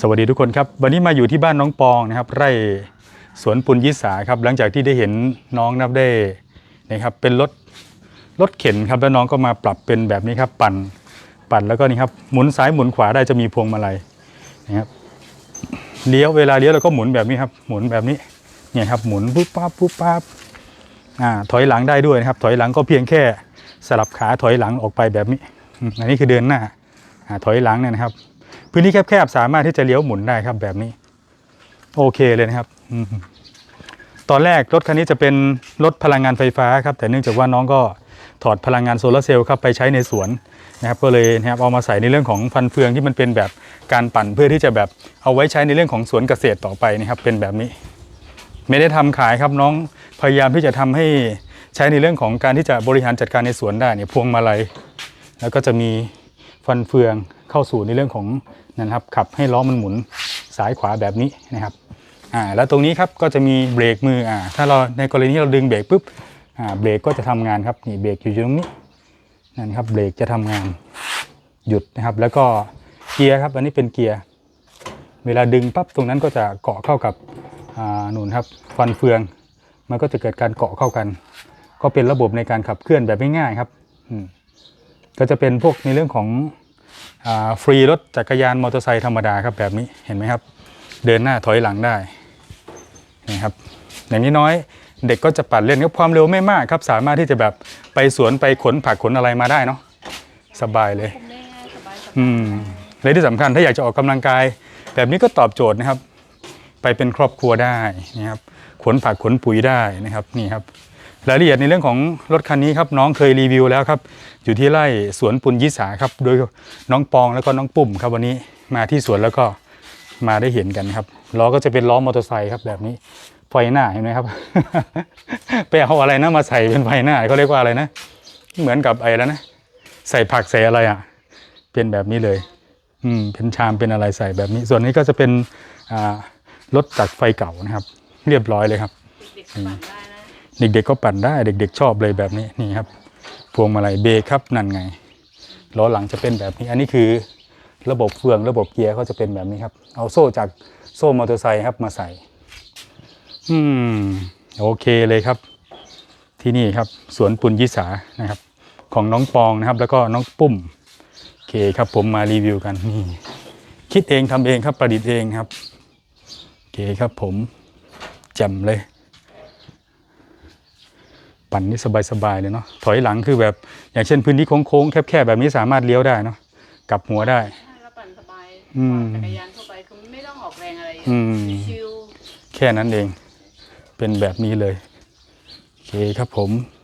สวัสดีทุกคนครับ วันนี้มาอยู่ที่บ้านน้องปองนะครับ ไร่สวนปุญยิสาครับ หลังจากที่ได้เห็นน้องนับได้นะครับเป็นรถรถเข็นครับแล้วน้องก็มาปรับเป็นแบบนี้ครับ ปั่นปั่นแล้วก็นี่ครับหมุนซ้ายหมุนขวาได้จะมีพวงมาลัยนะครับเลี้ยวเวลาเลี้ยวเราก็หมุนแบบนี้ครับ หมุนแบบนี้เนี่ยครับหมุนปุ๊บปั๊บปุ๊บปั๊บอ่าถอยหลังได้ด้วยนะครับ ถอยหลังก็เพียงแค่สลับขาถอยหลังออกไปแบบนี้อันนี้คือเดินหน้าอ่าถอยหลังเนี่ยนะครับ พื้นที่แคบๆสามารถที่จะเลี้ยวหมุนได้ครับแบบนี้ โอเคเลยนะครับตอนแรกรถคันนี้จะเป็นรถพลังงานไฟฟ้าครับ แต่เนื่องจากว่าน้องก็ถอดพลังงานโซลาร์เซลล์ครับไปใช้ในสวนนะครับก็เลยนะครับเอามาใส่ในเรื่องของฟันเฟืองที่มันเป็นแบบการปั่นเพื่อที่จะแบบเอาไว้ใช้ในเรื่องของสวนเกษตรต่อไปนะครับเป็นแบบนี้ ไม่ได้ทำขายครับน้องพยายามที่จะทำให้ใช้ในเรื่องของการที่จะบริหารจัดการในสวนได้เนี่ยพวงมาลัยแล้วก็จะมีฟันเฟือง เข้าสู่ในเรื่องของนะครับขับให้ล้อมันหมุนซ้ายขวาแบบนี้นะครับอ่าแล้วตรงนี้ครับก็จะมีเบรกมืออ่าถ้าเราในกรณีที่เราดึงเบรกปุ๊บอ่าเบรกก็จะทำงานครับนี่เบรกอยู่ตรงนี้นั่นครับเบรกจะทำงานหยุดนะครับ แล้วก็เกียร์ครับอันนี้เป็นเกียร์เวลาดึงปั๊บตรงนั้นก็จะเกาะเข้ากับอ่าหนุนครับฟันเฟือง มันก็จะเกิดการเกาะเข้ากัน ก็เป็นระบบในการขับเคลื่อนแบบง่ายๆครับอืมก็จะเป็นพวกในเรื่องของ ฟรีรถจักรยานมอเตอร์ไซค์ธรรมดาครับแบบนี้เห็นไหมครับ เดินหน้าถอยหลังได้นี่ครับอย่างนี้น้อยเด็กก็จะปั่นเล่นกับความเร็วไม่มากครับ สามารถที่จะแบบไปสวนไปขนผักขนอะไรมาได้เนาะสบายเลยคุมได้ง่ายสบายๆอืมและที่สำคัญถ้าอยากจะออกกำลังกาย แบบนี้ก็ตอบโจทย์นะครับ ไปเป็นครอบครัวได้นะครับขนผักขนปุ๋ยได้นะครับนี่ครับ รายละเอียดในเรื่องของรถคันนี้ครับน้องเคยรีวิวแล้วครับอยู่ที่ไร่สวนปุญยิสาครับโดยน้องปองแล้วก็น้องปุ่มครับวันนี้มาที่สวนแล้วก็มาได้เห็นกันครับล้อก็จะเป็นล้อมอเตอร์ไซค์ครับแบบนี้ไฟหน้าเห็นไหมครับ ไปเอาอะไรนะมาใส่เป็นไฟหน้าเขาเรียกว่าอะไรนะ เหมือนกับไอ้แล้วนะ ใส่ผักใส่อะไรอะ เป็นแบบนี้เลย อืมเป็นชามเป็นอะไรใส่แบบนี้ ส่วนนี้ก็จะเป็นรถจากไฟเก่านะครับ เรียบร้อยเลยครับ เด็กๆก,ก็ปั่นได้เด็ก ๆ ชอบเลยแบบนี้นี่ครับ พวงมาลัยเบรกครับนั่นไงล้อหลังจะเป็นแบบนี้ อันนี้คือระบบเฟืองระบบเกียร์เขาจะเป็นแบบนี้ครับ เอาโซ่จากโซ่มอเตอร์ไซค์ครับมาใส่ อืมโอเคเลยครับ ที่นี่ครับสวนปุญยิสานะครับ ของน้องปองนะครับ แล้วก็น้องปุ้มโอเคครับผมมารีวิวกันนี่คิดเองทำเองครับประดิษฐ์เองครับโอเคครับผมแจ่มเลย ปั่นนี่สบายๆเลยเนาะถอยหลังคือแบบอย่างเช่นพื้นที่โค้งๆแคบๆแบบนี้สามารถเลี้ยวได้เนาะกลับหัวได้แล้วปั่นสบายอืมกว่าจักรยานทั่วไปคือไม่ต้องออกแรงอะไรเยอือะมชิวแค่นั้นเอง เป็นแบบนี้เลย โอเคครับผมๆ